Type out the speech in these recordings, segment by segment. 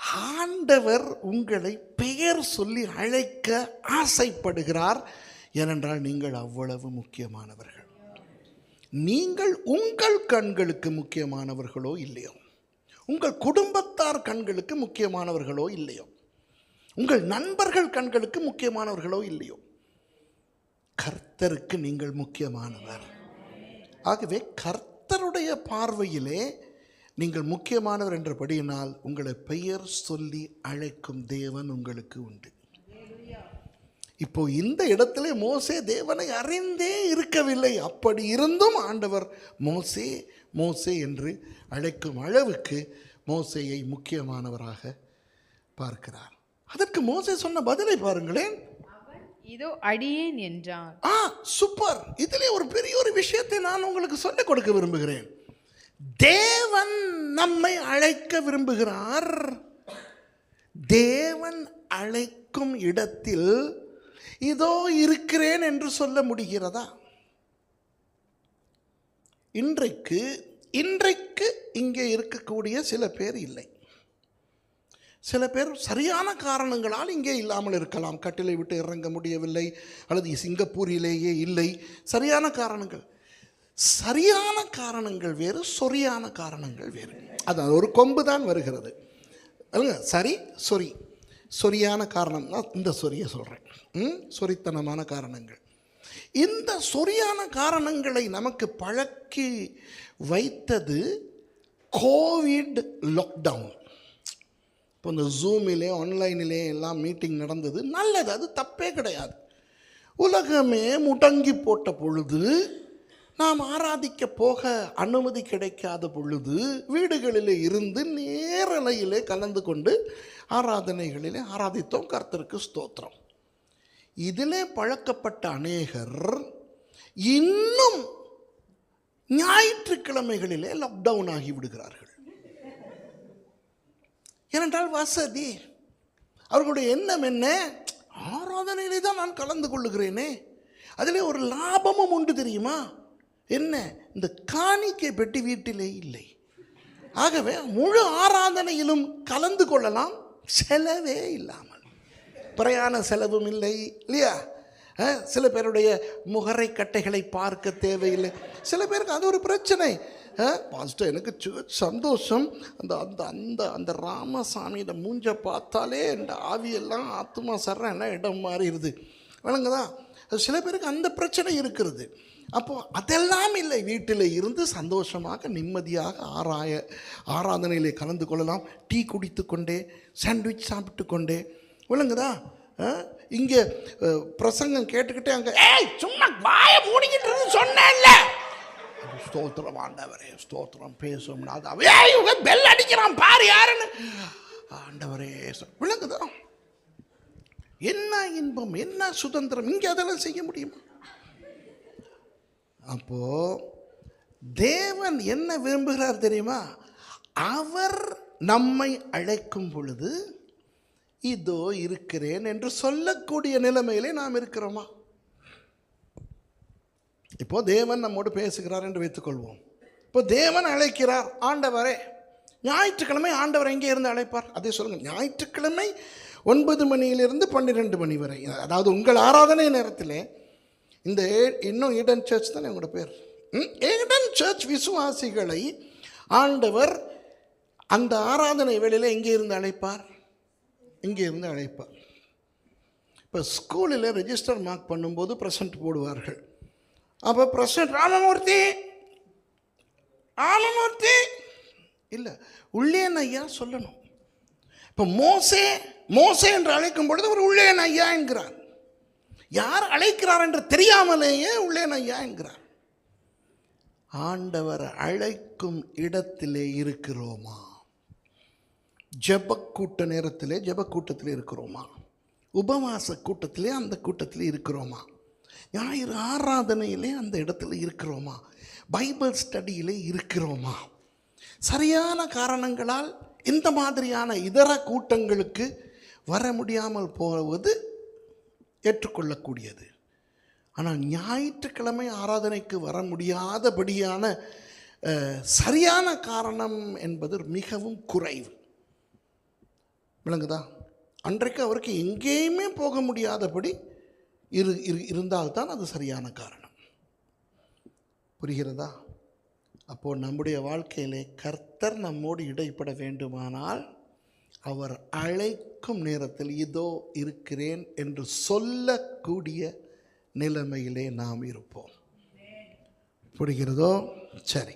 ஆண்டவர் உங்களை பெயர் சொல்லி அழைக்க ஆசைப்படுகிறார் ஏனென்றால் நீங்கள் அவ்வளவு முக்கியமானவர்கள். நீங்கள் உங்கள் கண்களுக்கு முக்கியமானவர்களோ இல்லையோ? உங்கள் குடும்பத்தார் கண்களுக்கு முக்கியமானவர்களோ இல்லையோ? உங்கள் நண்பர்கள் கண்களுக்கு முக்கியமானவர்களோ இல்லையோ? கர்த்தருக்கு நீங்கள் முக்கியமானவர். ஆகவே கர்த்தருடைய பார்வையிலே நீங்கள் முக்கியமானவர் என்றபடியினால் உங்களை பெயர் சொல்லி அழைக்கும் தேவன் உங்களுக்கு உண்டு. இப்போ இந்த இடத்துல மோசே தேவனை அறிந்தே இருக்கவில்லை. அப்படி இருந்தும் ஆண்டவர் மோசே மோசே என்று அழைக்கும் அளவுக்கு மோசேயை முக்கியமானவராக பார்க்கிறார். அதற்கு மோசே சொன்ன பதிலை பாருங்களேன். இதோ அடியேன் என்றார். ஆ சூப்பர். இதிலே ஒரு பெரிய ஒரு விஷயத்தை நான் உங்களுக்கு சொல்லிக் கொடுக்க விரும்புகிறேன். தேவன் நம்மை அழைக்க விரும்புகிறார். தேவன் அழைக்கும் இடத்தில் இதோ இருக்கிறேன் என்று சொல்ல முடிகிறதா? இன்றைக்கு இன்றைக்கு இங்கே இருக்கக்கூடிய சில பேர் இல்லை. சில பேர் சரியான காரணங்களால் இங்கே இல்லாமல் இருக்கலாம். கட்டிலை விட்டு இறங்க முடியவில்லை அல்லது சிங்கப்பூரிலேயே இல்லை. சரியான காரணங்கள். சரியான காரணங்கள் வேறு சொரியான காரணங்கள் வேறு. அது ஒரு கொம்பு தான் வருகிறது. அல்லங்க சரி சொறி. சொரியான காரணம் தான் இந்த சொரியை சொல்கிறேன் ம்? சொரித்தனமான காரணங்கள். இந்த சொரியான காரணங்களை நமக்கு பழக்கி வைத்தது கோவிட் லாக்டவுன் இப்போ இந்த ஜூமிலே ஆன்லைனிலே எல்லாம் மீட்டிங் நடந்தது. நல்லது அது தப்பே கிடையாது. உலகமே முடங்கி போட்ட பொழுது நாம் ஆராதிக்க போக அனுமதி கிடைக்காத பொழுது வீடுகளிலே இருந்து நேரலையிலே கலந்து கொண்டு ஆராதனைகளிலே ஆராதித்தோம். கர்த்தருக்கு ஸ்தோத்திரம். இதிலே பழக்கப்பட்ட அநேகர் இன்னும் ஞாயிற்றுக்கிழமைகளிலே லாக்டவுன் ஆகி விடுகிறார்கள். ஏனென்றால் வசதி. அவர்களுடைய எண்ணம் என்ன? ஆராதனையிலே தான் நான் கலந்து கொள்ளுகிறேனே. அதிலே ஒரு லாபமும் உண்டு தெரியுமா? என்ன? இந்த காணிக்கை பெட்டி வீட்டிலே இல்லை. ஆகவே முழு ஆராதனையிலும் கலந்து கொள்ளலாம் செலவே இல்லாமல். பிரயாண செலவும் இல்லை இல்லையா? சில பேருடைய முகரை கட்டைகளை பார்க்க தேவையில்லை. சில பேருக்கு அது ஒரு பிரச்சனை. பாஸ்டர் எனக்கு சு- சந்தோஷம். அந்த அந்த அந்த அந்த ராமசாமியோட மூஞ்ச பார்த்தாலே இந்த ஆவியெல்லாம் ஆத்மா சர்ற இடம் மாறிடுது. விளங்குதா? அது சில பேருக்கு அந்த பிரச்சனை இருக்கிறது. அப்போ அதெல்லாம் இல்லை. வீட்டில் இருந்து சந்தோஷமாக நிம்மதியாக ஆராய ஆராதனையில் கலந்து கொள்ளலாம். டீ குடித்து கொண்டே சாண்ட்விச் சாப்பிட்டு கொண்டே. விளங்குதா? இங்கே பிரசங்கம் கேட்டுக்கிட்டே அங்கே ஏய் சும்மா வாய மூடிக்கிட்டு சொன்னேன்ல. ஸ்தோத்திரம் ஆண்டவரே ஸ்தோத்திரம் பேசும் அது ஏய் இவங்க பெல் அடிக்கிறான் பாரு யாருன்னு. ஆண்டவரே விளங்குதா? என்ன இன்பம் என்ன சுதந்திரம் இங்கே அதெல்லாம் செய்ய முடியுமா? அப்போது தேவன் என்ன விரும்புகிறார் தெரியுமா? அவர் நம்மை அழைக்கும் பொழுது இதோ இருக்கிறேன் என்று சொல்லக்கூடிய நிலைமையிலே நாம் இருக்கிறோமா? இப்போ தேவன் நம்மோடு பேசுகிறார் என்று வைத்துக்கொள்வோம். இப்போ தேவன் அழைக்கிறார் ஆண்டவரே ஞாயிற்றுக்கிழமை ஆண்டவர் எங்கே இருந்து அழைப்பார்? அதே சொல்லுங்கள் ஞாயிற்றுக்கிழமை ஒன்பது மணியிலிருந்து பன்னிரெண்டு மணி வரை. அதாவது உங்கள் ஆராதனை நேரத்திலே இந்த ஏ- இன்னும் ஈடன் சர்ச் தானே உங்களோட பேர்? ம்? ஈடன் சர்ச் விசுவாசிகளை ஆண்டவர் அந்த ஆராதனை வேளையில் எங்கே இருந்து அழைப்பார்? இங்கே இருந்து அழைப்பார். இப்போ ஸ்கூலில் ரெஜிஸ்டர் மார்க் பண்ணும்போது ப்ரெசன்ட் போடுவார்கள். அப்போ ப்ரெசன்ட் ராமமூர்த்தி ராமமூர்த்தி இல்லை உள்ளேன் ஐயா சொல்லணும்? இப்போ மோசே மோசே என்று அழைக்கும் பொழுது அவர் உள்ளேன் ஐயா என்கிறார்? யார் அழைக்கிறார் என்று தெரியாமலேயே உள்ளே நான் என்கிறார் ஆண்டவர் அழைக்கும் இடத்திலே இருக்கிறோமா? ஜபக்கூட்ட கூட்ட நேரத்திலே ஜெப இருக்கிறோமா? உபவாச கூட்டத்திலே அந்த கூட்டத்தில் இருக்கிறோமா? ஞாயிறு ஆராதனையிலே அந்த இடத்துல இருக்கிறோமா? பைபிள் ஸ்டடியிலே இருக்கிறோமா? சரியான காரணங்களால் இந்த மாதிரியான இதர கூட்டங்களுக்கு வர முடியாமல் போவது ஏற்றுக்கொள்ளக்கூடியது. ஆனால் ஞாயிற்றுக்கிழமை ஆராதனைக்கு வர முடியாதபடியான சரியான காரணம் என்பது மிகவும் குறைவு. விளங்குதா? அன்றைக்கு அவருக்கு எங்கேயுமே போக முடியாதபடி இரு இரு இருந்தால்தான் அது சரியான காரணம். புரிகிறதா? அப்போது நம்முடைய வாழ்க்கையிலே கர்த்தர் நம்மோடு இடைப்பட வேண்டுமானால் அவர் அழைக்கும் நேரத்தில் இதோ இருக்கிறேன் என்று சொல்லக்கூடிய நிலைமையிலே நாம் இருப்போம். புரிகிறதோ? சரி.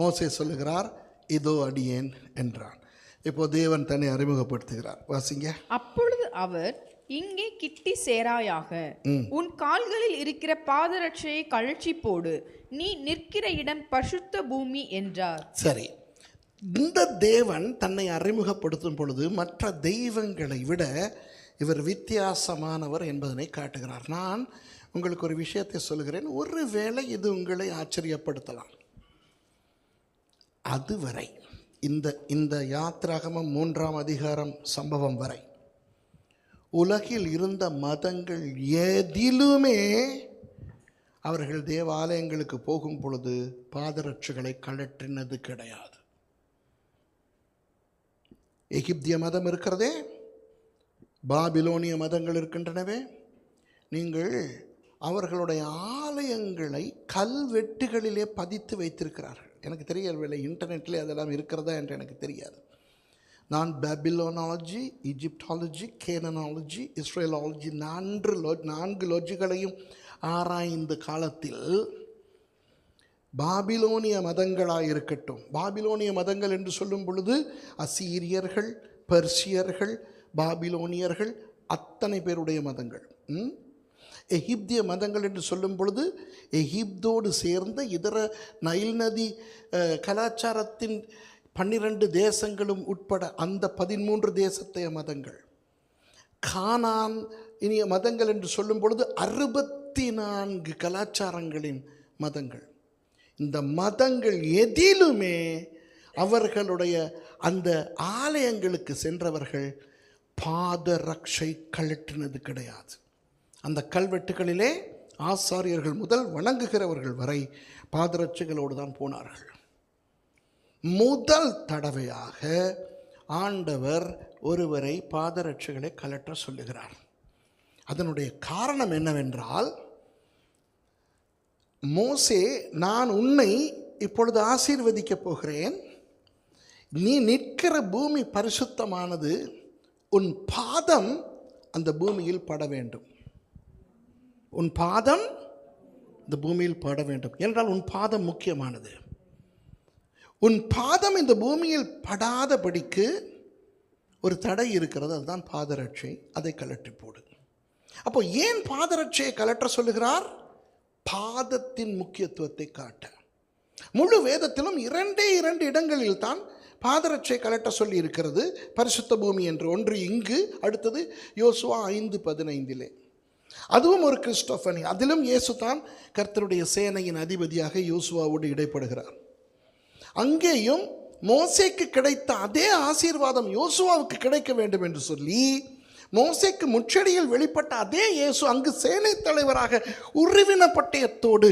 மோசே சொல்லுகிறார் இதோ அடியேன் என்றான். இப்போ தேவன் தன்னை அறிமுகப்படுத்துகிறார். வாசிங்க. அப்பொழுது அவர் இங்கே கிட்டி சேராயாக. உன் கால்களில் இருக்கிற பாதரட்சையை கழற்றி போடு. நீ நிற்கிற இடம் பசுத்த பூமி என்றார். சரி. இந்த தேவன் தன்னை அறிமுகப்படுத்தும் பொழுது மற்ற தெய்வங்களை விட இவர் வித்தியாசமானவர் என்பதனை காட்டுகிறார். நான் உங்களுக்கு ஒரு விஷயத்தை சொல்கிறேன் ஒருவேளை இது உங்களை ஆச்சரியப்படுத்தலாம். அதுவரை இந்த இந்த யாத்ராகமம் மூன்றாம் அதிகாரம் சம்பவம் வரை உலகில் இருந்த மதங்கள் எதிலுமே அவர்கள் தேவாலயங்களுக்கு போகும் பொழுது பாதரட்சுகளை கழற்றினது கிடையாது. எகிப்திய மதம் இருக்கிறதே பாபிலோனிய மதங்கள் இருக்கின்றனவே நீங்கள் அவர்களுடைய ஆலயங்களை கல்வெட்டுகளிலே பதித்து வைத்திருக்கிறார்கள். எனக்கு தெரியவில்லை இன்டர்நெட்டில் அதெல்லாம் இருக்கிறதா என்று எனக்கு தெரியாது. நான் பேபிலோனாலஜி இஜிப்டாலஜி கேனனாலஜி இஸ்ரேலாலஜி நான்கு லோ நான்கு லோஜிகளையும் ஆராய்ந்த காலத்தில் பாபிலோனிய மதங்களாக இருக்கட்டும் பாபிலோனிய மதங்கள் என்று சொல்லும் பொழுது அசீரியர்கள் பெர்சியர்கள் பாபிலோனியர்கள் அத்தனை பேருடைய மதங்கள். ம்? எகிப்திய மதங்கள் என்று சொல்லும் பொழுது எகிப்தோடு சேர்ந்த இதர நைல் நதி கலாச்சாரத்தின் பன்னிரண்டு தேசங்களும் உட்பட அந்த பதிமூன்று தேசத்தைய மதங்கள். கானான் இனிய மதங்கள் என்று சொல்லும் பொழுது அறுபத்தி நான்கு கலாச்சாரங்களின் மதங்கள். இந்த மதங்கள் எதிலுமே அவர்களுடைய அந்த ஆலயங்களுக்கு சென்றவர்கள் பாதரட்சை கழற்றினது கிடையாது. அந்த கல்வெட்டுகளிலே ஆசாரியர்கள் முதல் வணங்குகிறவர்கள் வரை பாதரட்சைகளோடு தான் போனார்கள். முதல் தடவையாக ஆண்டவர் ஒருவரை பாதரட்சைகளை கலற்ற சொல்லுகிறார். அதனுடைய காரணம் என்னவென்றால் மோசே நான் உன்னை இப்பொழுது ஆசீர்வதிக்கப் போகிறேன். நீ நிற்கிற பூமி பரிசுத்தமானது. உன் பாதம் அந்த பூமியில் பட வேண்டும். உன் பாதம் இந்த பூமியில் பட வேண்டும். என்றால் உன் பாதம் முக்கியமானது. உன் பாதம் இந்த பூமியில் படாதபடிக்கு ஒரு தடை இருக்கிறது. அதுதான் பாதரட்சை. அதை கலட்டி போடு. அப்போ ஏன் பாதரட்சையை கலற்ற சொல்லுகிறார்? பாதத்தின் முக்கியத்துவத்தை காட்ட. முழு வேதத்திலும் இரண்டே இரண்டு இடங்களில் தான் பாதரட்சை கலட்ட சொல்லி இருக்கிறது பரிசுத்த பூமி என்று. ஒன்று இங்கு அடுத்தது யோசுவா ஐந்து பதினைந்திலே. அதுவும் ஒரு கிறிஸ்டோஃபனி அதிலும் இயேசு தான் கர்த்தருடைய சேனையின் அதிபதியாக யோசுவாவோடு இடைப்படுகிறார். அங்கேயும் மோசைக்கு கிடைத்த அதே ஆசீர்வாதம் யோசுவாவுக்கு கிடைக்க வேண்டும் என்று சொல்லி மோசைக்கு முச்சடியில் வெளிப்பட்ட அதே இயேசு அங்கு சேனை தலைவராக உருவின பட்டயத்தோடு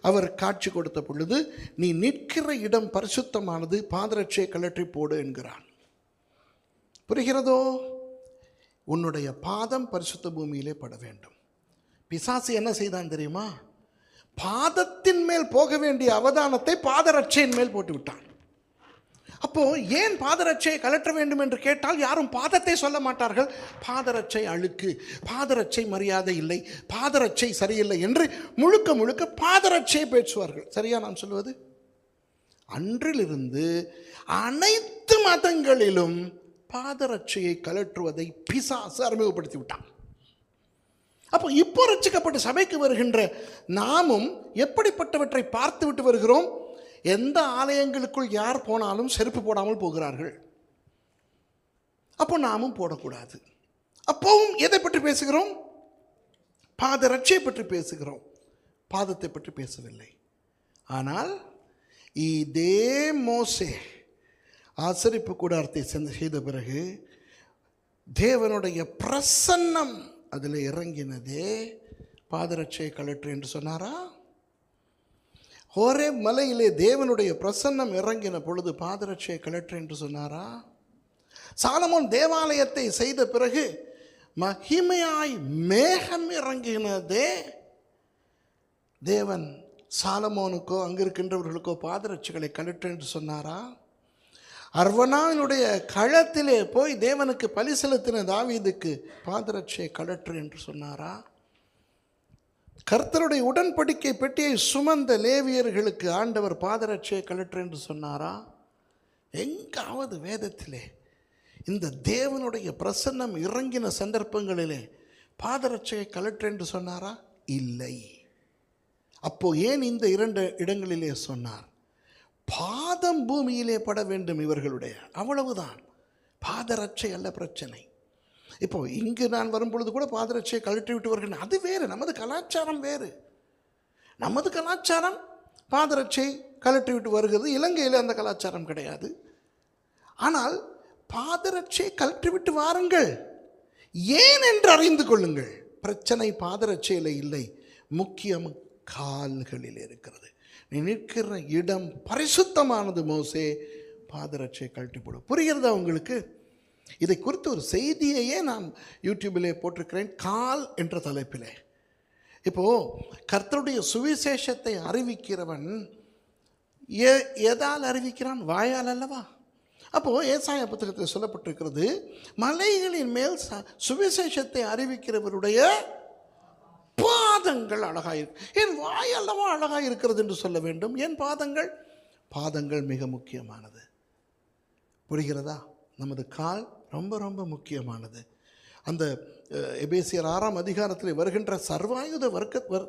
அவர் காட்சி கொடுத்த பொழுது நீ நிற்கிற இடம் பரிசுத்தமானது பாதரட்சை கலற்றி போடு என்கிறான். புரிகிறதோ? உன்னுடைய பாதம் பரிசுத்த பூமியிலே பட வேண்டும். பிசாசு என்ன செய்தான் தெரியுமா? பாதத்தின் மேல் போக வேண்டிய அவதானத்தை பாதரட்சையின் மேல் போட்டு விட்டான் அப்போ ஏன் பாதரட்சையை கலற்ற வேண்டும் என்று கேட்டால் யாரும் பாதத்தை சொல்ல மாட்டார்கள். பாதரட்சை அழுக்கு பாதரட்சை மரியாதை இல்லை பாதரட்சை சரியில்லை என்று முழுக்க முழுக்க பாதரட்சையை பேசுவார்கள் சரியா நான் சொல்வது? அன்றிலிருந்து அனைத்து மதங்களிலும் பாதரட்சையை கலற்றுவதை பிசாசு அறிமுகப்படுத்தி விட்டான் அப்போ இப்போ ரட்சிக்கப்பட்ட சபைக்கு வருகின்ற நாமும் எப்படிப்பட்டவற்றை பார்த்துவிட்டு வருகிறோம்? எந்த ஆலயங்களுக்குள் யார் போனாலும் செருப்பு போடாமல் போகிறார்கள்? அப்போ நாமும் போடக்கூடாது. அப்போவும் எதை பற்றி பேசுகிறோம்? பாத ரட்சையை பற்றி பேசுகிறோம். பாதத்தை பற்றி பேசவில்லை. ஆனால் இதே மோசே ஆசரிப்பு கூடாரத்தை சென்று செய்த பிறகு தேவனுடைய பிரசன்னம் அதில் இறங்கினதே பாதரட்சையை கலற்று என்று சொன்னாரா? ஹோரே மலையிலே தேவனுடைய பிரசன்னம் இறங்கின பொழுது பாதரட்சியை கலற்று என்று சொன்னாரா? சாலமோன் தேவாலயத்தை செய்த பிறகு மகிமையாய் மேகம் இறங்கினதே. தேவன் சாலமோனுக்கோ அங்கே இருக்கின்றவர்களுக்கோ பாதரட்சிகளை கழற்று என்று சொன்னாரா? அர்வனாவினுடைய களத்திலே போய் தேவனுக்கு பலி செலுத்தின தாவீதுக்கு பாதரட்சியை கழற்று என்று சொன்னாரா? கர்த்தருடைய உடன்படிக்கை பெட்டியை சுமந்த லேவியர்களுக்கு ஆண்டவர் பாதரட்சியை கழற்று என்று சொன்னாரா? எங்காவது வேதத்திலே இந்த தேவனுடைய பிரசன்னம் இறங்கின சந்தர்ப்பங்களிலே பாதரட்சையை கலற்று என்று சொன்னாரா? இல்லை. அப்போ ஏன் இந்த இரண்டு இடங்களிலே சொன்னார்? பாதம் பூமியிலே பட வேண்டும் இவர்களுடைய. அவ்வளவுதான். பாதரட்சை அல்ல பிரச்சனை. இப்போ இங்கு நான் வரும்பொழுது கூட பாதரட்சையை கழற்றி விட்டு வருகிறேன். அது வேறு நமது கலாச்சாரம் வேறு. நமது கலாச்சாரம் பாதரட்சை கழற்றி விட்டு வருகிறது. இலங்கையில் அந்த கலாச்சாரம் கிடையாது. ஆனால் பாதரட்சியை கழற்றிவிட்டு வாருங்கள். ஏன் என்று அறிந்து கொள்ளுங்கள். பிரச்சனை பாதரட்சையில் இல்லை. முக்கியம் கால்களில் இருக்கிறது. நீ நிற்கிற இடம் பரிசுத்தமானது மோசே. பாதரட்சை கழட்டி போடும் புரிகிறதா உங்களுக்கு? இதை குறித்து ஒரு செய்தியையே நான் யூடியூபிலே போட்டிருக்கிறேன் கால் என்ற தலைப்பிலே. இப்போது கர்த்தருடைய சுவிசேஷத்தை அறிவிக்கிறவன் எ எதால் அறிவிக்கிறான்? வாயால் அல்லவா? அப்போது ஏசாய புத்தகத்தில் சொல்லப்பட்டிருக்கிறது மலைகளின் மேல் ச- சுவிசேஷத்தை அறிவிக்கிறவருடைய பாதங்கள் அழகாக இருக்கு என் வாய் அல்லவா அழகாக இருக்கிறது என்று சொல்ல வேண்டும்? என் பாதங்கள்? பாதங்கள் மிக முக்கியமானது. புரிகிறதா? நமது கால் ரொம்ப ரொம்ப முக்கியமானது. அந்த எபேசியர் ஆறாம் அதிகாரத்தில் வருகின்ற சர்வாயுத வர்க்க வர்க்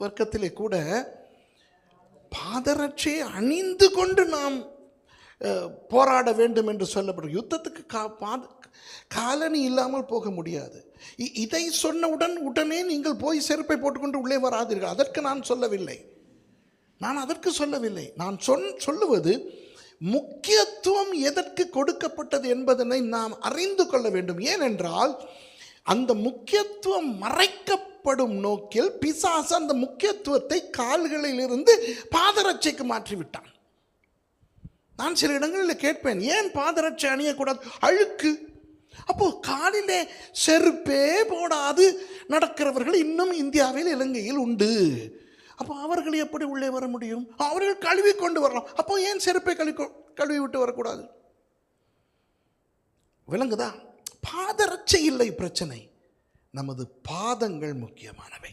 வர்க்கத்திலே கூட பாதரட்சையை அணிந்து கொண்டு நாம் போராட வேண்டும் என்று சொல்லப்படும். யுத்தத்துக்கு கா பாத காலணி இல்லாமல் போக முடியாது. இ- இதை சொன்னவுடன் உடனே நீங்கள் போய் செருப்பை போட்டுக்கொண்டு உள்ளே வராதீர்கள். அதற்கு நான் சொல்லவில்லை. நான் அதற்கு சொல்லவில்லை. நான் சொன் சொல்லுவது முக்கியத்துவம் எதற்கு கொடுக்கப்பட்டது என்பதனை நாம் அறிந்து கொள்ள வேண்டும். ஏனென்றால் அந்த முக்கியத்துவம் மறைக்கப்படும் நோக்கில் பிசாசு அந்த முக்கியத்துவத்தை கால்களிலிருந்து பாதரட்சைக்கு மாற்றிவிட்டான். நான் சில இடங்களில் கேட்பேன் ஏன் பாதரட்சை அணியக்கூடாது? அழுக்கு. அப்போ காலிலே செருப்பே போடாது நடக்கிறவர்கள் இன்னும் இந்தியாவில் இலங்கையில் உண்டு. அப்போ அவர்கள் எப்படி உள்ளே வர முடியும்? அவர்கள் கழுவி கொண்டு வரலாம். அப்போ ஏன் செருப்பை கழுவி கழுவி விட்டு வரக்கூடாது? விளங்குதா பாதரட்சை இல்லை பிரச்சனை. நமது பாதங்கள் முக்கியமானவை.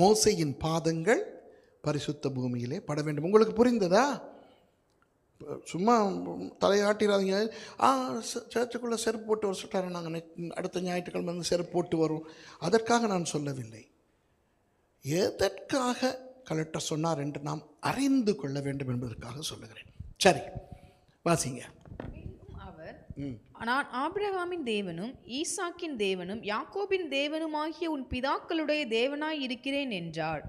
மோசையின் பாதங்கள் பரிசுத்த பூமியிலே பட வேண்டும். உங்களுக்கு புரிந்ததா? சும்மா தலையாட்டிடாதீங்க ஆ சர்ச்சுக்குள்ளே செருப்பு போட்டு வர சொல்கிறாரு நாங்கள் அடுத்த ஞாயிற்றுக்கிழமை வந்து செருப்பு போட்டு வரோம். அதற்காக நான் சொல்லவில்லை. எதற்காக கலெக்டர் சொன்னார் என்று நாம் அறிந்து கொள்ள வேண்டும் என்பதற்காக சொல்லுகிறேன். சரி வாசிங்க. அவர் நான் ஆபிரகாமின் தேவனும் ஈசாக்கின் தேவனும் யாக்கோபின் தேவனுமாகிய உன் பிதாக்களுடைய தேவனாய் இருக்கிறேன் என்றார்.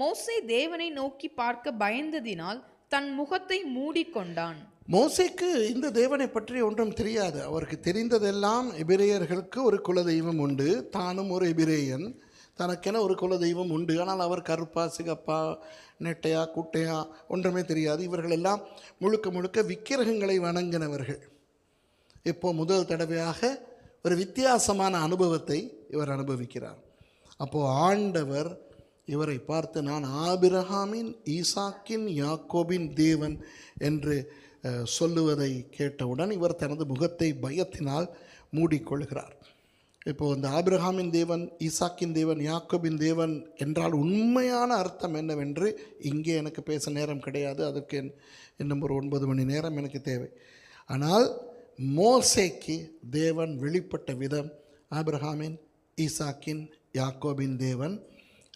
மோசே தேவனை நோக்கி பார்க்க பயந்ததினால் தன் முகத்தை மூடிக்கொண்டான். மோசேக்கு இந்த தேவனை பற்றி ஒன்றும் தெரியாது. அவருக்கு தெரிந்ததெல்லாம் எபிரேயர்களுக்கு ஒரு குலதெய்வம் உண்டு. தானும் ஒரு எபிரேயன். தனக்கென ஒரு குலதெய்வம் உண்டு. ஆனால் அவர் கருப்பா சிகப்பா நெட்டையா குட்டையா ஒன்றுமே தெரியாது. இவர்கள் எல்லாம் முழுக்க முழுக்க விக்கிரகங்களை வணங்கினவர்கள். இப்போ முதல் தடவையாக ஒரு வித்தியாசமான அனுபவத்தை இவர் அனுபவிக்கிறார். அப்போது ஆண்டவர் இவரை பார்த்து நான் ஆபிரகாமின் ஈசாக்கின் யாக்கோபின் தேவன் என்று சொல்லுவதை கேட்டவுடன் இவர் தனது முகத்தை பயத்தினால் மூடிக்கொள்கிறார். இப்போ இந்த ஆபிரகாமின் தேவன் ஈசாக்கின் தேவன் யாக்கோபின் தேவன் என்றால் உண்மையான அர்த்தம் என்னவென்று இங்கே எனக்கு பேச நேரம் கிடையாது. அதற்கு என்- இன்னும் ஒரு ஒன்பது மணி நேரம் எனக்கு தேவை. ஆனால் மோசேக்கு தேவன் வெளிப்பட்ட விதம் ஆபிரகாமின் ஈசாக்கின் யாக்கோபின் தேவன்.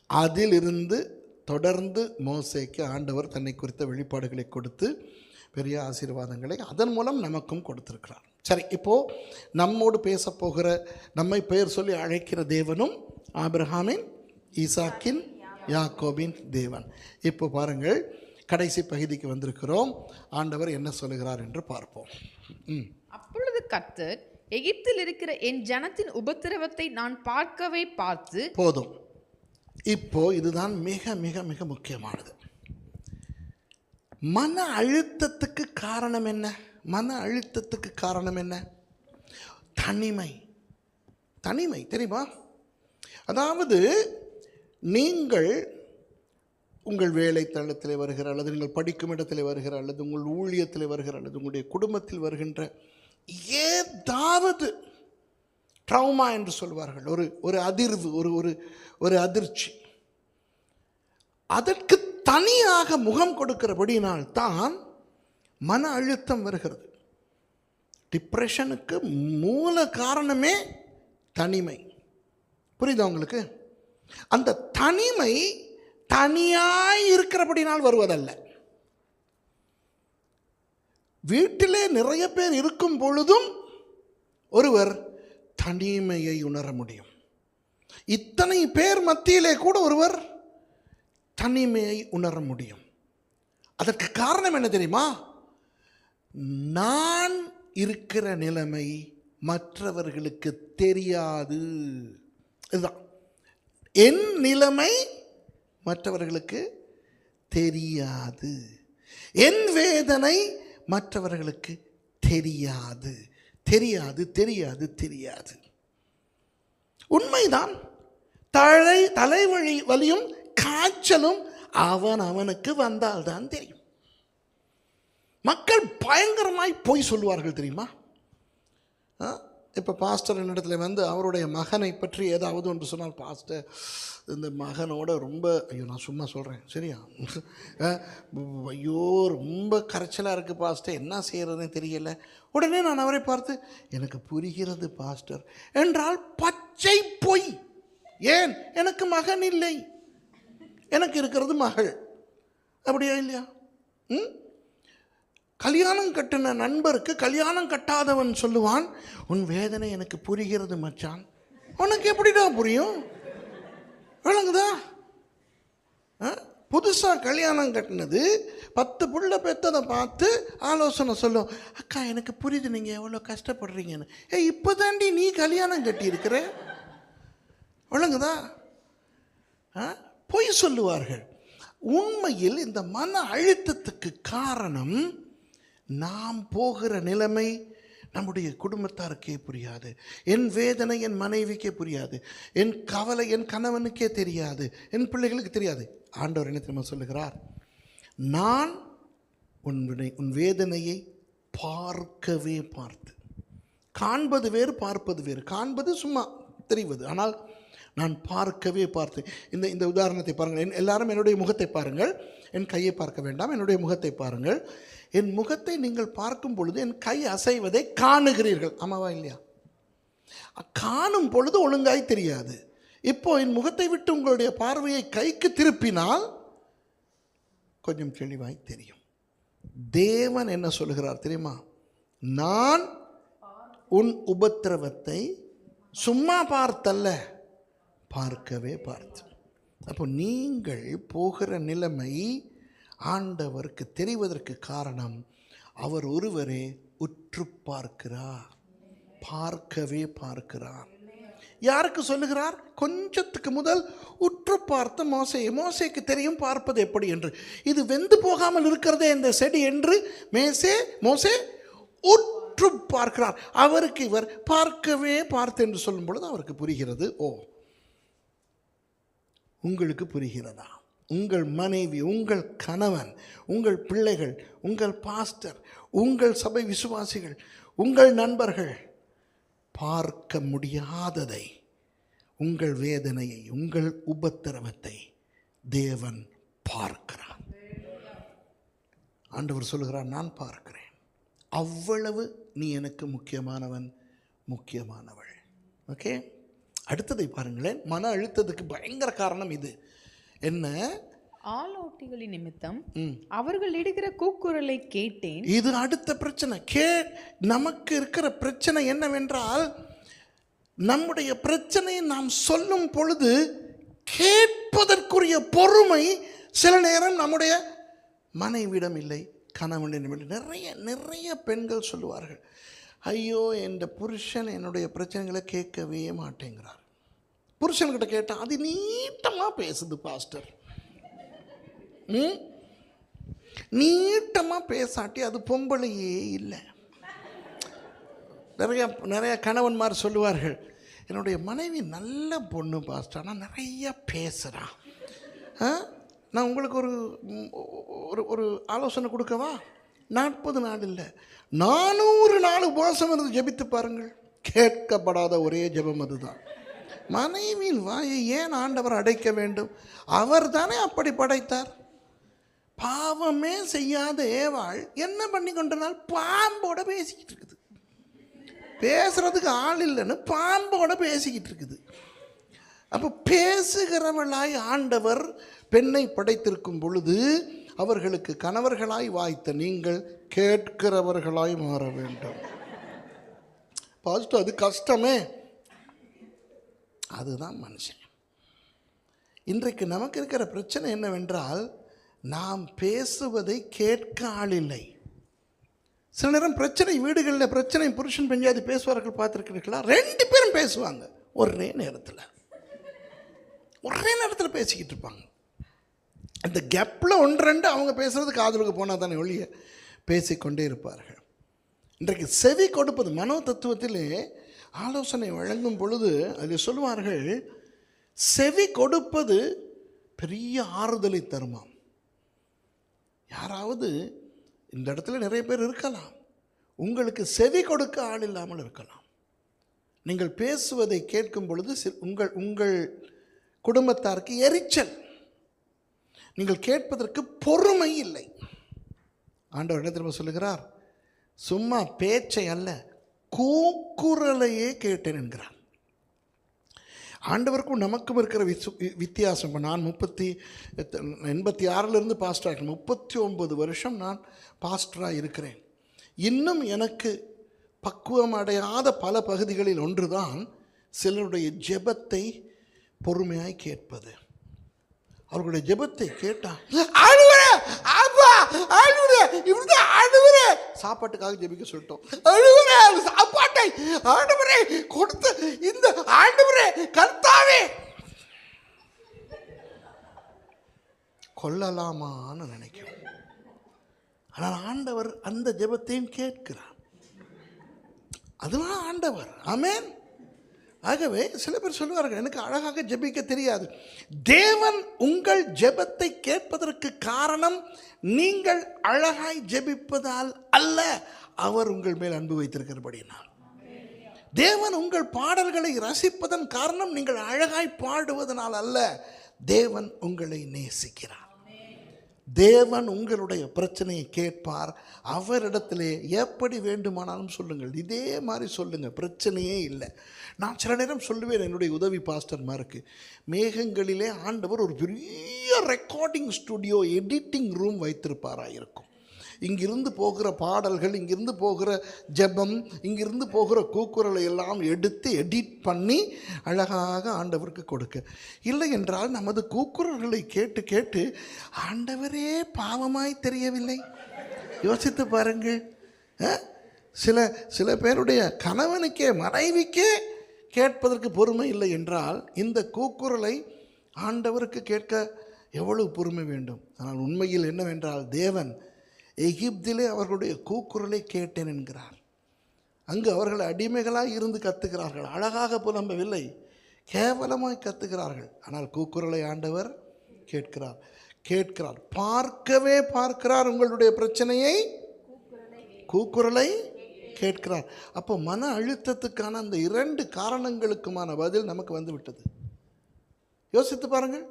அதிலிருந்து தொடர்ந்து மோசேக்கு ஆண்டவர் தன்னை குறித்த வெளிப்பாடுகளை கொடுத்து பெரிய ஆசீர்வாதங்களை அதன் மூலம் நமக்கும் கொடுத்திருக்கிறார். சரி இப்போது நம்மோடு பேச போகிற நம்மை பெயர் சொல்லி அழைக்கிற தேவனும் ஆபிரகாமின் ஈசாக்கின் யாக்கோபின் தேவன். இப்போ பாருங்கள் கடைசி பகுதிக்கு வந்திருக்கிறோம். ஆண்டவர் என்ன சொல்லுகிறார் என்று பார்ப்போம். ம். அப்பொழுது கர்த்தர் எகிப்தில் இருக்கிற என் ஜனத்தின் உபத்திரவத்தை நான் பார்க்கவே பார்த்து போதும். இப்போ இதுதான் மிக மிக மிக முக்கியமானது. மன அழுத்தத்துக்கு காரணம் என்ன? மன அழுத்தத்துக்கு காரணம் என்ன? தனிமை. தனிமை தெரியுமா? அதாவது நீங்கள் உங்கள் வேலை தளத்தில் வருகிற அல்லது நீங்கள் படிக்கும் இடத்தில் வருகிற அல்லது உங்கள் ஊழியத்தில் வருகிற அல்லது உங்களுடைய குடும்பத்தில் வருகின்ற ஏதாவது ட்ரௌமா என்று சொல்வார்கள். ஒரு ஒரு அதிர்வு ஒரு ஒரு ஒரு அதிர்ச்சி. அதற்கு தனியாக முகம் கொடுக்கிறபடியினால் தான் மன அழுத்தம் வருகிறது. டிப்ரெஷனுக்கு மூல காரணமே தனிமை. புரியுதா உங்களுக்கு? அந்த தனிமை தனியாய் இருக்கிறபடினால் வருவதல்ல. வீட்டிலே நிறைய பேர் இருக்கும் பொழுதும் ஒருவர் தனிமையை உணர முடியும். இத்தனை பேர் மத்தியிலே கூட ஒருவர் தனிமையை உணர முடியும். அதற்கு காரணம் என்ன தெரியுமா? நான் இருக்கிற நிலைமை மற்றவர்களுக்கு தெரியாது. இதுதான். என் நிலைமை மற்றவர்களுக்கு தெரியாது. என் வேதனை மற்றவர்களுக்கு தெரியாது. தெரியாது தெரியாது தெரியாது. உண்மைதான். தலை தலைவலி வலியும் காய்ச்சலும் அவன் அவனுக்கு வந்தால்தான் தெரியும். மக்கள் பயங்கரமாய் பொய் சொல்லுவார்கள் தெரியுமா? இப்போ பாஸ்டர் என்னிடத்துல வந்து அவருடைய மகனை பற்றி ஏதாவது ஒன்று சொன்னால் பாஸ்டர் இந்த மகனோட ரொம்ப ஐயோ நான் சும்மா சொல்கிறேன் சரியா? ஐயோ ரொம்ப கரைச்சலாக இருக்குது பாஸ்டர் என்ன செய்கிறதுனே தெரியல. உடனே நான் அவரை பார்த்து எனக்கு புரிகிறது பாஸ்டர் என்றால் பச்சை பொய். ஏன்? எனக்கு மகன் இல்லை. எனக்கு இருக்கிறது மகள். அப்படியா இல்லையா? ம்? கல்யாணம் கட்டின நண்பருக்கு கல்யாணம் கட்டாதவன் சொல்லுவான் உன் வேதனை எனக்கு புரிகிறது மச்சான். உனக்கு எப்படிடா புரியும்? விளங்குதா? புதுசாக கல்யாணம் கட்டினது பத்து புள்ள பெற்றதை பார்த்து ஆலோசனை சொல்லும் அக்கா எனக்கு புரியுது நீங்கள் எவ்வளோ கஷ்டப்படுறீங்கன்னு. ஏ இப்போ தாண்டி நீ கல்யாணம் கட்டியிருக்கிற? விளங்குதா? ஆ? பொய் சொல்லுவார்கள். உண்மையில் இந்த மன அழுத்தத்துக்கு காரணம் நாம் போகிற நிலைமை நம்முடைய குடும்பத்தாருக்கே புரியாது. என் வேதனை என் மனைவிக்கே புரியாது. என் கவலை என் கணவனுக்கே தெரியாது. என் பிள்ளைகளுக்கு தெரியாது. ஆண்டவர் என்ன தெரியுமா சொல்லுகிறார்? நான் உன் உன் வேதனையை பார்க்கவே பார்த்து காண்பது வேறு பார்ப்பது வேறு காண்பது சும்மா தெரிவது. ஆனால் நான் பார்க்கவே பார்த்து இந்த இந்த உதாரணத்தை பாருங்கள். என் எல்லாரும் என்னுடைய முகத்தை பாருங்கள். என் கையை பார்க்க வேண்டாம். என்னுடைய முகத்தை பாருங்கள். என் முகத்தை நீங்கள் பார்க்கும் பொழுது என் கை அசைவதை காணுகிறீர்கள். ஆமாவா இல்லையா? காணும் பொழுது ஒழுங்காய் தெரியாது. இப்போ என் முகத்தை விட்டு உங்களுடைய பார்வையை கைக்கு திருப்பினால் கொஞ்சம் தெளிவாய் தெரியும். தேவன் என்ன சொல்லுகிறார் தெரியுமா? நான் உன் உபத்திரவத்தை சும்மா பார்த்தல்ல பார்க்கவே பார்த்து. அப்போ நீங்கள் போகிற நிலைமை ஆண்டவருக்கு தெரிவதற்கு காரணம் அவர் ஒருவரே உற்று பார்க்கிறார். பார்க்கவே பார்க்கிறார். யாருக்கு சொல்லுகிறார்? கொஞ்சத்துக்கு முதல் உற்று பார்த்த மோசை மோசைக்கு தெரியும் பார்ப்பது எப்படி என்று. இது வெந்து போகாமல் இருக்கிறதே இந்த செடி என்று மேசே மோசே உற்று பார்க்கிறார். அவருக்கு இவர் பார்க்கவே பார்த்து என்று சொல்லும் பொழுது அவருக்கு புரிகிறது. ஓ உங்களுக்கு புரிகிறதா? உங்கள் மனைவி உங்கள் கணவன் உங்கள் பிள்ளைகள் உங்கள் பாஸ்டர் உங்கள் சபை விசுவாசிகள் உங்கள் நண்பர்கள் பார்க்க முடியாததை உங்கள் வேதனையை உங்கள் உபத்திரவத்தை தேவன் பார்க்கிறான் ஆண்டவர் சொல்கிறார் நான் பார்க்கிறேன். அவ்வளவு நீ எனக்கு முக்கியமானவன் முக்கியமானவள். ஓகே அடுத்ததை பாருங்களேன். மன அழுத்தத்துக்கு பயங்கர காரணம் இது. என்ன? ஆலோட்டிகளின் நிமித்தம். அவர்கள் இடுகிற கூக்குரலை கேட்டேன். இது அடுத்த பிரச்சனை. கே நமக்கு இருக்கிற பிரச்சனை என்னவென்றால் நம்முடைய பிரச்சனையை நாம் சொல்லும் பொழுது கேட்பதற்குரிய பொறுமை சில நேரம் நம்முடைய மனைவிடம் இல்லை கணவனிடம் இல்லை. நிறைய நிறைய பெண்கள் சொல்லுவார்கள் ஐயோ என் புருஷன் என்னுடைய பிரச்சனைகளை கேட்கவே மாட்டேங்கிறார். புருஷன்கிட்ட கேட்டால் அது நீட்டமாக பேசுது பாஸ்டர். ம்? நீட்டமாக பேசாட்டி அது பொம்பளையே இல்லை. நிறைய நிறைய கணவன்மார் சொல்லுவார்கள் என்னுடைய மனைவி நல்ல பொண்ணு பாஸ்டர். ஆனால் நிறைய பேசுகிறா ஆ? நான் உங்களுக்கு ஒரு ஒரு ஒரு ஆலோசனை கொடுக்கவா? நாற்பது நாள் இல்லை. நானூறு நாள் உபவாசம் இருந்து ஜெபித்து பாருங்கள். கேட்கப்படாத ஒரே ஜெபம் அதுதான். மனைவியின் வாயை ஏன் ஆண்டவர் அடைக்க வேண்டும்? அவர் தானே அப்படி படைத்தார். பாவமே செய்யாத ஏவாள் என்ன பண்ணி கொண்டனால் பாம்போட பேசிக்கிட்டு இருக்குது. பேசுறதுக்கு ஆள் இல்லைன்னு பாம்போட பேசிக்கிட்டு இருக்குது. அப்போ பேசுகிறவளாய் ஆண்டவர் பெண்ணை படைத்திருக்கும் பொழுது அவர்களுக்கு கணவர்களாய் வாய்த்த நீங்கள் கேட்கிறவர்களாய் மாற வேண்டும். பாஸ்ட் அது கஷ்டமே. அதுதான் மனுஷன். இன்றைக்கு நமக்கு இருக்கிற பிரச்சனை என்னவென்றால் நாம் பேசுவதை கேட்க ஆளில்லை சில நேரம் பிரச்சனை வீடுகளில் பிரச்சனை புருஷன் பெஞ்சாதி பேசுவார்கள் பார்த்துருக்கிறீர்களா? ரெண்டு பேரும் பேசுவாங்க. ஒரே நேரத்தில். ஒரே நேரத்தில் பேசிக்கிட்டு இருப்பாங்க. அந்த கேப்பில் ஒன்று ரெண்டு அவங்க பேசுகிறது காதலுக்கு போனால் தானே ஒழிய பேசிக்கொண்டே இருப்பார்கள். இன்றைக்கு செவி கொடுப்பது மனோ தத்துவத்திலே ஆலோசனை வழங்கும் பொழுது அதில் சொல்லுவார்கள் செவி கொடுப்பது பெரிய ஆறுதலை தருமாம். யாராவது இந்த இடத்துல நிறைய பேர் இருக்கலாம். உங்களுக்கு செவி கொடுக்க ஆள் இல்லாமல் இருக்கலாம். நீங்கள் பேசுவதை கேட்கும் பொழுது உங்கள் உங்கள் குடும்பத்தாருக்கு எரிச்சல். நீங்கள் கேட்பதற்கு பொறுமை இல்லை. ஆண்டவர் என்ன திரும்ப சொல்லுகிறார்? சும்மா பேச்சை அல்ல கூக்குரலையே கேட்டேன் என்கிறார். ஆண்டவருக்கும் நமக்கும் இருக்கிற விசு வித்தியாசம். இப்போ நான் முப்பத்தி எண்பத்தி ஆறிலிருந்து பாஸ்டராக முப்பத்தி ஒன்பது வருஷம் நான் பாஸ்டராக இருக்கிறேன். இன்னும் எனக்கு பக்குவம் அடையாத பல பகுதிகளில் ஒன்றுதான் சிலருடைய ஜெபத்தை பொறுமையாய் கேட்பது. அவர்களுடைய ஜெபத்தை கேட்டா அழுவுறே அப்பா அழுவுறே இப்படிதான் அழுவுறே சாப்பாட்டுக்காக ஜெபிக்க சொல்லிட்டோம். அழுவுறே சாப்பாட்டை ஆண்டவரே கொடுத்து இந்த ஆண்டவரே கர்த்தாவே. கொல்லலாமான்னு நினைக்கிறோம். ஆனால் ஆண்டவர் அந்த ஜெபத்தையும் கேட்கிறார். அதெல்லாம் ஆண்டவர். ஆமென். ஆகவே சில பேர் சொல்லுவார்கள் எனக்கு அழகாக ஜெபிக்க தெரியாது. தேவன் உங்கள் ஜெபத்தை கேட்பதற்கு காரணம் நீங்கள் அழகாய் ஜெபிப்பதால் அல்ல அவர் உங்கள் மேல் அன்பு வைத்திருக்கிறபடினால் தேவன் உங்கள் பாடல்களை ரசிப்பதன் காரணம் நீங்கள் அழகாய் பாடுவதனால் அல்ல தேவன் உங்களை நேசிக்கிறார். தேவன் உங்களுடைய பிரச்சனையை கேட்பார். அவரிடத்திலே எப்படி வேண்டுமானாலும் சொல்லுங்கள். இதே மாதிரி சொல்லுங்கள் பிரச்சனையே இல்லை. நான் சில நேரம் சொல்லுவேன் என்னுடைய உதவி பாஸ்டர்மாருக்கு மேகங்களிலே ஆண்டவர் ஒரு பெரிய ரெக்கார்டிங் ஸ்டுடியோ எடிட்டிங் ரூம் வைத்திருப்பாராக இருக்கும் இங்கிருந்து போகிற பாடல்கள் இங்கிருந்து போகிற ஜெபம் இங்கிருந்து போகிற கூக்குரலை எல்லாம் எடுத்து எடிட் பண்ணி அழகாக ஆண்டவருக்கு கொடுக்க. இல்லை என்றால் நமது கூக்குரல்களை கேட்டு கேட்டு ஆண்டவரே பாவமாய் தெரியவில்லை. யோசித்து பாருங்கள். சில சில பேருடைய கணவனுக்கே மனைவிக்கே கேட்பதற்கு பொறுமை இல்லை என்றால் இந்த கூக்குரலை ஆண்டவருக்கு கேட்க எவ்வளவு பொறுமை வேண்டும்? ஆனால் உண்மையில் என்னவென்றால் தேவன் எகிப்திலே அவர்களுடைய கூக்குரலை கேட்டேன் என்கிறார். அங்கு அவர்கள் அடிமைகளாக இருந்து கத்துகிறார்கள். அழகாக புலம்பவில்லை. கேவலமாய் கத்துகிறார்கள். ஆனால் கூக்குரலை ஆண்டவர் கேட்கிறார். கேட்கிறார். பார்க்கவே பார்க்கிறார் உங்களுடைய பிரச்சனையை. கூக்குரலை கேட்கிறார். அப்போ மன அழுத்தத்துக்கான அந்த இரண்டு காரணங்களுக்குமான பதில் நமக்கு வந்து விட்டது. யோசித்து பாருங்கள்.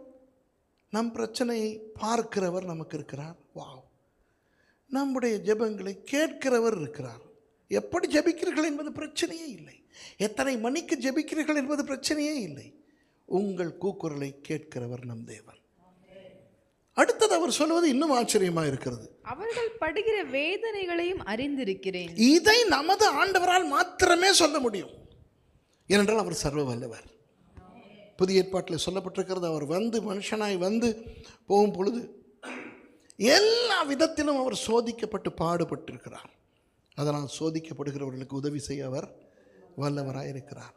நம் பிரச்சனையை பார்க்கிறவர் நமக்கு இருக்கிறார். வா நம்முடைய ஜெபங்களை கேட்கிறவர் இருக்கிறார். எப்படி ஜெபிக்கிறீர்கள் என்பது பிரச்சனையே இல்லை. எத்தனை மணிக்கு ஜெபிக்கிறீர்கள் என்பது பிரச்சனையே இல்லை. உங்கள் கூக்குரலை கேட்கிறவர் நம் தேவன். அடுத்தது அவர் சொல்வது இன்னும் ஆச்சரியமா இருக்கிறது. அவர்கள் படுகிற வேதனைகளையும் அறிந்திருக்கிறேன். இதை நமது ஆண்டவரால் மாத்திரமே சொல்ல முடியும். ஏனென்றால் அவர் சர்வ வல்லவர் புதிய ஏற்பாட்டில் சொல்லப்பட்டிருக்கிறது அவர் வந்து மனுஷனாய் வந்து போகும் பொழுது எல்லா விதத்திலும் அவர் சோதிக்கப்பட்டு பாடுபட்டிருக்கிறார். அதனால் சோதிக்கப்படுகிறவர்களுக்கு உதவி செய்ய அவர் வல்லவராக இருக்கிறார்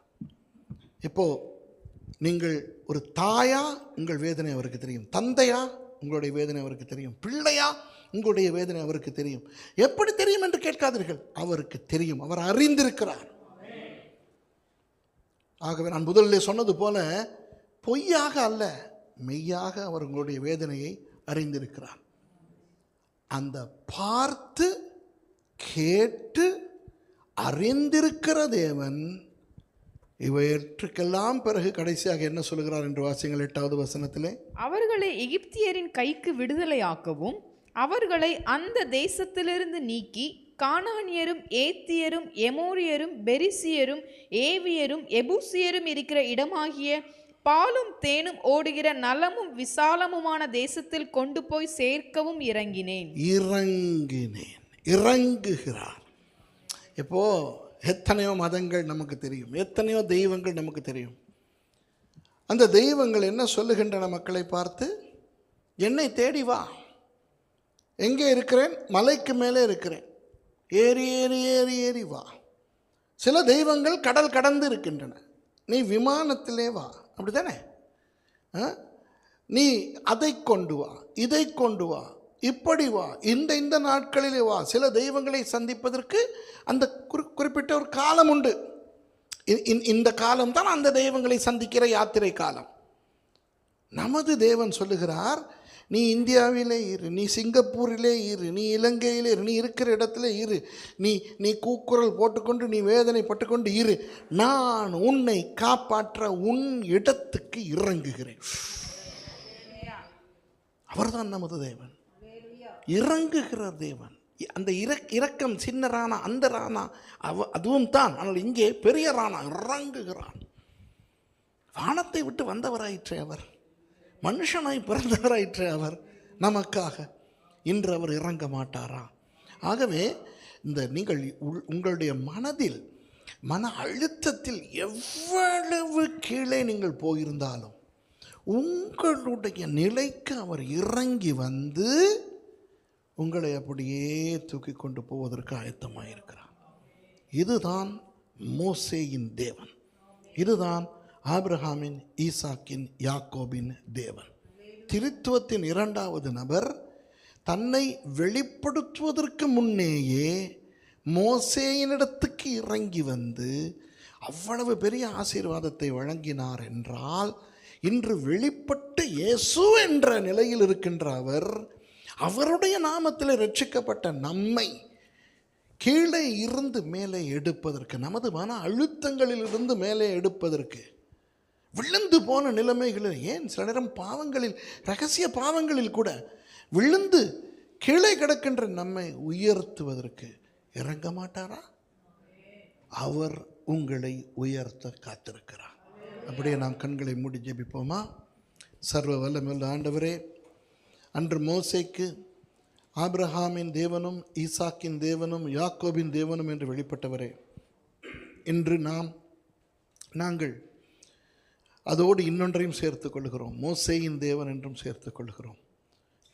இப்போ நீங்கள் ஒரு தாயா உங்கள் வேதனை அவருக்கு தெரியும். தந்தையா உங்களுடைய வேதனை அவருக்கு தெரியும். பிள்ளையா உங்களுடைய வேதனை அவருக்கு தெரியும். எப்படி தெரியும் என்று கேட்காதீர்கள். அவருக்கு தெரியும். அவர் அறிந்திருக்கிறார். ஆகவே நான் முதலில் சொன்னது போல பொய்யாக அல்ல மெய்யாக அவர் உங்களுடைய வேதனையை அறிந்திருக்கிறார். அந்த பார்த்து கேட்டு அறிந்திருக்கிற தேவன் இவற்றுக்கெல்லாம் பிறகு கடைசியாக என்ன சொல்கிறார் என்று வாசியங்கள் எட்டாவது வசனத்திலே? அவர்களை எகிப்தியரின் கைக்கு விடுதலையாக்கவும் அவர்களை அந்த தேசத்திலிருந்து நீக்கி கானானியரும் ஏத்தியரும் எமோரியரும் பெரிசியரும் ஏவியரும் எபூசியரும் இருக்கிற இடமாகிய பாலும் தேனும் ஓடுகிற நலமும் விசாலமுமான தேசத்தில் கொண்டு போய் சேர்க்கவும் இறங்கினேன். இறங்கினேன். இறங்குகிறார். இப்போ எத்தனையோ மதங்கள் நமக்கு தெரியும். எத்தனையோ தெய்வங்கள் நமக்கு தெரியும். அந்த தெய்வங்கள் என்ன சொல்லுகின்றன மக்களை பார்த்து? என்னை தேடி வா. எங்கே இருக்கிறேன்? மலைக்கு மேலே இருக்கிறேன். ஏறி ஏறி ஏறி ஏறி வா. சில தெய்வங்கள் கடல் கடந்து இருக்கின்றன. நீ விமானத்திலே வா. அப்படிதானே ஆ? நீ அதை கொண்டு வா இதை கொண்டு வா இப்படி வா இந்த இந்த நாட்களிலே வா. சில தெய்வங்களை சந்திப்பதற்கு அந்த குறி குறிப்பிட்ட ஒரு காலம் உண்டு. இ- இந்த காலம் தான் அந்த தெய்வங்களை சந்திக்கிற யாத்திரை காலம். நமது தேவன் சொல்லுகிறார் நீ இந்தியாவிலே இரு நீ சிங்கப்பூரிலே இரு நீ இலங்கையிலே இரு நீ இருக்கிற இடத்துல இரு. நீ நீ கூக்குரல் போட்டுக்கொண்டு நீ வேதனைப்பட்டுக்கொண்டு இரு. நான் உன்னை காப்பாற்ற உன் இடத்துக்கு இறங்குகிறேன். அவர்தான் நமது தேவன். இறங்குகிற தேவன். அந்த இறக் இரக்கம் சின்ன ராணா அந்த ராணா அவ அதுவும் தான். ஆனால் இங்கே பெரிய ராணா இறங்குகிறான். வானத்தை விட்டு வந்தவராயிற்றே அவர். மனுஷனாய் பிறந்தவராயிற்று அவர். நமக்காக இன்று அவர் இறங்க மாட்டாரா? ஆகவே இந்த நீங்கள் உள்- உங்களுடைய மனதில் மன அழுத்தத்தில் எவ்வளவு கீழே நீங்கள் போயிருந்தாலும் உங்களுடைய நிலைக்கு அவர் இறங்கி வந்து உங்களை அப்படியே தூக்கி கொண்டு போவதற்கு ஆயத்தமாக இருக்கிறார் இதுதான் மோசேயின் தேவன். இதுதான் ஆப்ரஹாமின் ஈசாக்கின் யாக்கோபின் தேவன். திருத்துவத்தின் இரண்டாவது நபர் தன்னை வெளிப்படுத்துவதற்கு முன்னேயே மோசேயினிடத்துக்கு இறங்கி வந்து அவ்வளவு பெரிய ஆசீர்வாதத்தை வழங்கினார் என்றால் இன்று வெளிப்பட்டு இயேசு என்ற நிலையில் இருக்கின்ற அவர் அவருடைய நாமத்தில் ரட்சிக்கப்பட்ட நம்மை கீழே இருந்து மேலே எடுப்பதற்கு நமது மன அழுத்தங்களில் இருந்து மேலே எடுப்பதற்கு விழுந்து போன நிலைமைகளில் ஏன் சில நேரம் பாவங்களில் ரகசிய பாவங்களில் கூட விழுந்து கீழே கிடக்கின்ற நம்மை உயர்த்துவதற்கு இறங்க மாட்டாரா? அவர் உங்களை உயர்த்த காத்திருக்கிறார். அப்படியே நாம் கண்களை மூடி ஜெபிப்போமா? சர்வ வல்லமல்ல ஆண்டவரே அன்று மோசேக்கு ஆப்ரஹாமின் தேவனும் ஈசாக்கின் தேவனும் யாக்கோபின் தேவனும் என்று வெளிப்பட்டவரே இன்று நாம் நாங்கள் அதோடு இன்னொன்றையும் சேர்த்து கொள்கிறோம் மோசேயின் தேவன் என்றும் சேர்த்து கொள்கிறோம்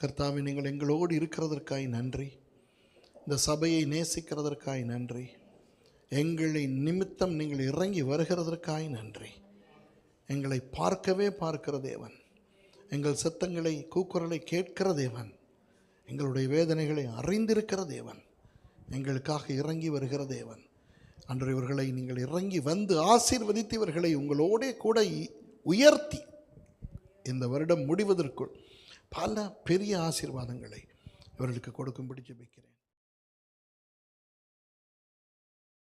கர்த்தாவே நீங்கள் எங்களோடு இருக்கிறதற்காய் நன்றி. இந்த சபையை நேசிக்கிறதற்காய் நன்றி. எங்களை நிமித்தம் நீங்கள் இறங்கி வருகிறதற்காய் நன்றி. எங்களை பார்க்கவே பார்க்கிற தேவன். எங்கள் சத்தங்களை கூக்குரலை கேட்கிற தேவன். எங்களுடைய வேதனைகளை அறிந்திருக்கிற தேவன். எங்களுக்காக இறங்கி வருகிற தேவன். அன்று இவர்களை நீங்கள் இறங்கி வந்து ஆசீர்வதித்து இவர்களை உங்களோடே கூட உயர்த்தி இந்த வருடம் முடிவதற்குள் பல பெரிய ஆசீர்வாதங்களை இவர்களுக்கு கொடுக்கும்படி ஜெபிக்கிறேன்.